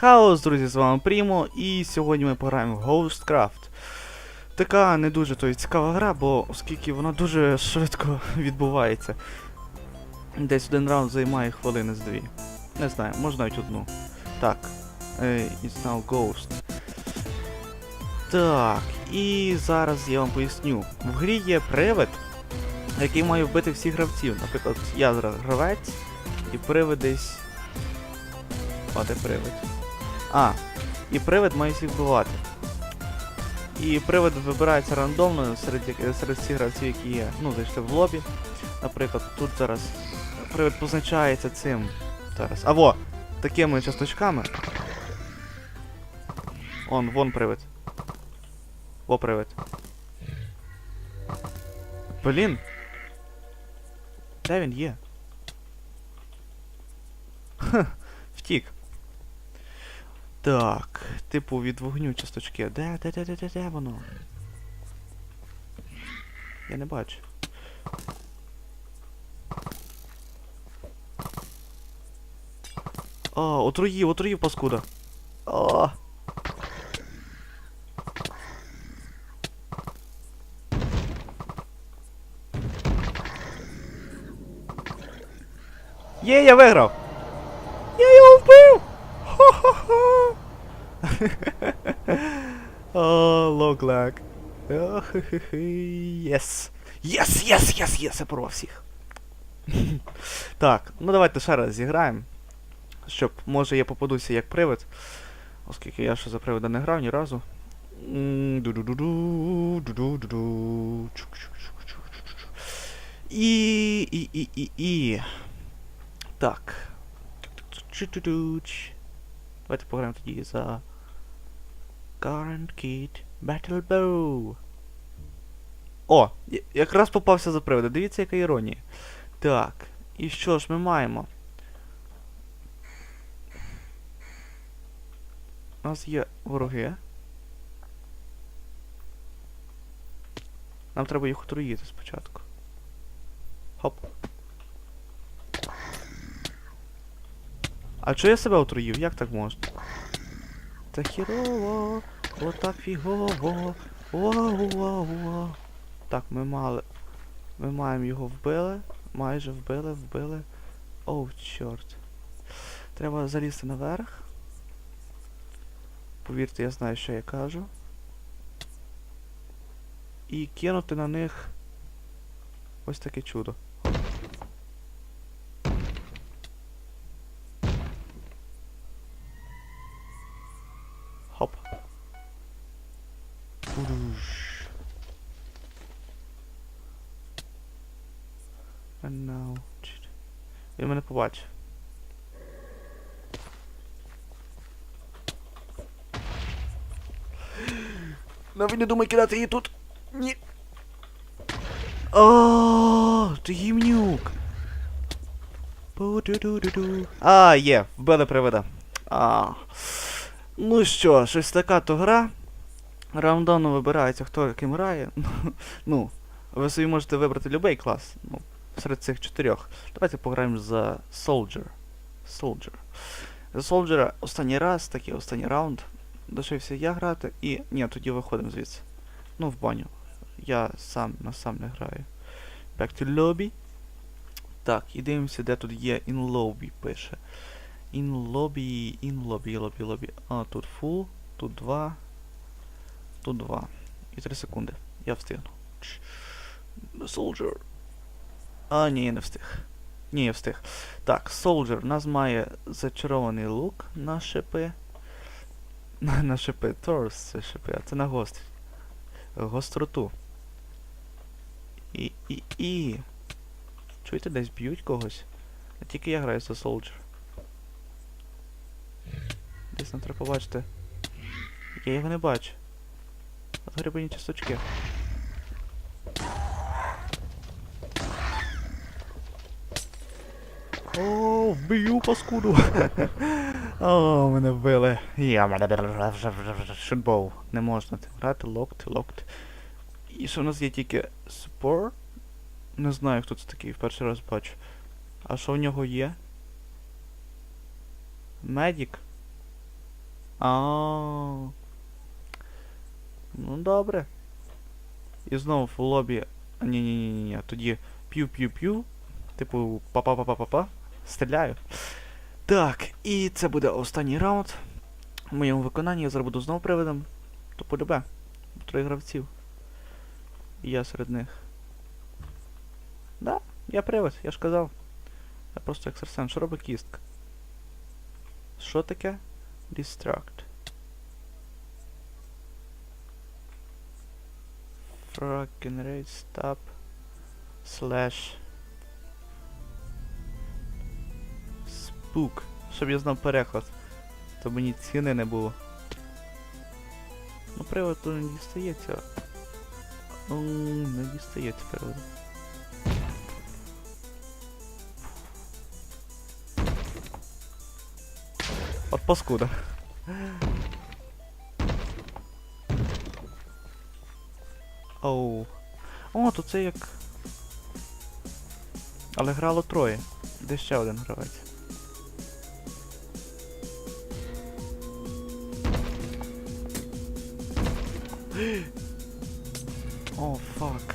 Хаос, друзі, з вами Прімо, і сьогодні ми пограємо в Ghostcraft. Така не дуже то цікава гра, бо оскільки вона дуже швидко відбувається. Десь один раунд займає хвилини з дві. Не знаю, може навіть одну. Так. е, It's now Ghost. Так, і зараз я вам поясню. В грі є привид, який має вбити всіх гравців. Наприклад, я гравець, і привид десь. А, привид? А, і привид має всіх вбивати. І привид вибирається рандомно серед, серед всіх гравців, які є. Ну, зайшли в лобі. Наприклад, тут зараз привид позначається цим. Зараз. А! Такими часточками. Он, вон привид. Во привид. Блін. Де він є? Ха, втік. Так, типу від вогню часточки. Де, де, де, де, де, де воно? Я не бачу. О, отруїв, отруїв, паскуда. О. Є, я виграв! Я його вбив! Хо-хо-хо! О, логлак. Єс! Єс, єс, єс, єс, я порвав всіх. так, ну давайте ще раз зіграємо. Щоб, може, я попадуся як привид. Оскільки я ще за привида не грав ні разу. І, і, і, і, і. Так. Давайте пограємо тоді за Current Kid Battle Bow. О! Якраз попався за привода. Дивіться, яка іронія. Так. І що ж ми маємо? У нас є вороги. Нам треба їх отруїти спочатку. Хоп. А чого я себе отруїв? Як так можна? Це хірово, отак фігово. Воу-воу-воу. Так, ми мали. Ми маємо його вбили. Майже вбили, вбили. Оу, чорт. Треба залізти наверх. Повірте, я знаю, що я кажу. І кинути на них ось таке чудо. Хоп. Будуш. And now... Він мене побачив. Навіть не думай кидати її тут. Ні. О, ти гімнюк. А, є, вбили привида. А. Ну що, щось така то гра. Рандомно вибирається, хто яким грає. ну, ви собі можете вибрати будь-який клас. Ну, серед цих чотирьох. Давайте пограємо за Soldier. Soldier. За Soldier останній раз, такий останній раунд. Лишився я грати і. Ні, тоді виходимо звідси. Ну, в баню. Я сам на сам не граю. Back to lobby. Так, і дивимося, де тут є in lobby пише. In lobby, in lobby, lobby, lobby. А, тут full, тут 2, тут 2. І 3 секунди. Я встигну. Чш. Soldier. А, ні, я не встиг. Ні, я встиг. Так, Soldier. У нас має зачарований лук на шипи. На, на шипи. Торс це шипи, а це на гострі. Гостроту. І, і, і. Чуєте, десь б'ють когось? А тільки я граю за Soldier. Десь нам треба побачити. Я його не бачу. От грибині часточки. О, вбию паскуду. О, мене вбили. Я мене шутбол. Не можна так грати, локт, локт. І що в нас є тільки support? Не знаю, хто це такий, в перший раз бачу. А що в нього є? Медік? А. Ну добре. І знову в лобі. Ні, ні, ні, ні. Тоді п'ю-п'ю-п'ю. Типу, па-па-па-па-па-па. Стріляю. Так, і це буде останній раунд. В моєму виконанні я зараз буду знову привидом. То полюбе. Троє гравців. І я серед них. Да, я привид, я ж казав. Я просто екстрасенс. Що робить кістка? Що таке? Distract. Frog generate stop slash spook. Щоб я знав переклад. То мені ціни не було. Ну привод тут не дістається. Ну, не дістається приводу. От паскуда. Оу. О, то це як. Але грало троє. Де ще один гравець? О, фак.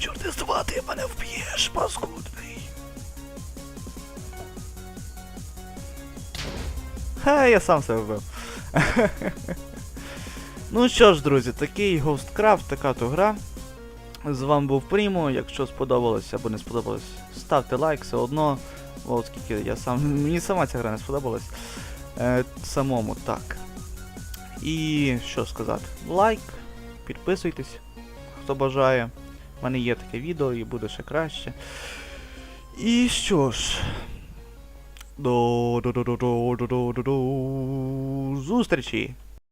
Чорти з ти мене вб'єш, паскудний. Ха, я сам себе вбив. ну що ж, друзі, такий Ghostcraft, така то гра. З вами був Прімо. Якщо сподобалось або не сподобалось, ставте лайк все одно. Оскільки я сам. Мені сама ця гра не сподобалась. Е, самому так. І що сказати? Лайк, підписуйтесь, хто бажає. У мене є таке відео і буде ще краще. І що ж. До до до до до до до до Зустрічі!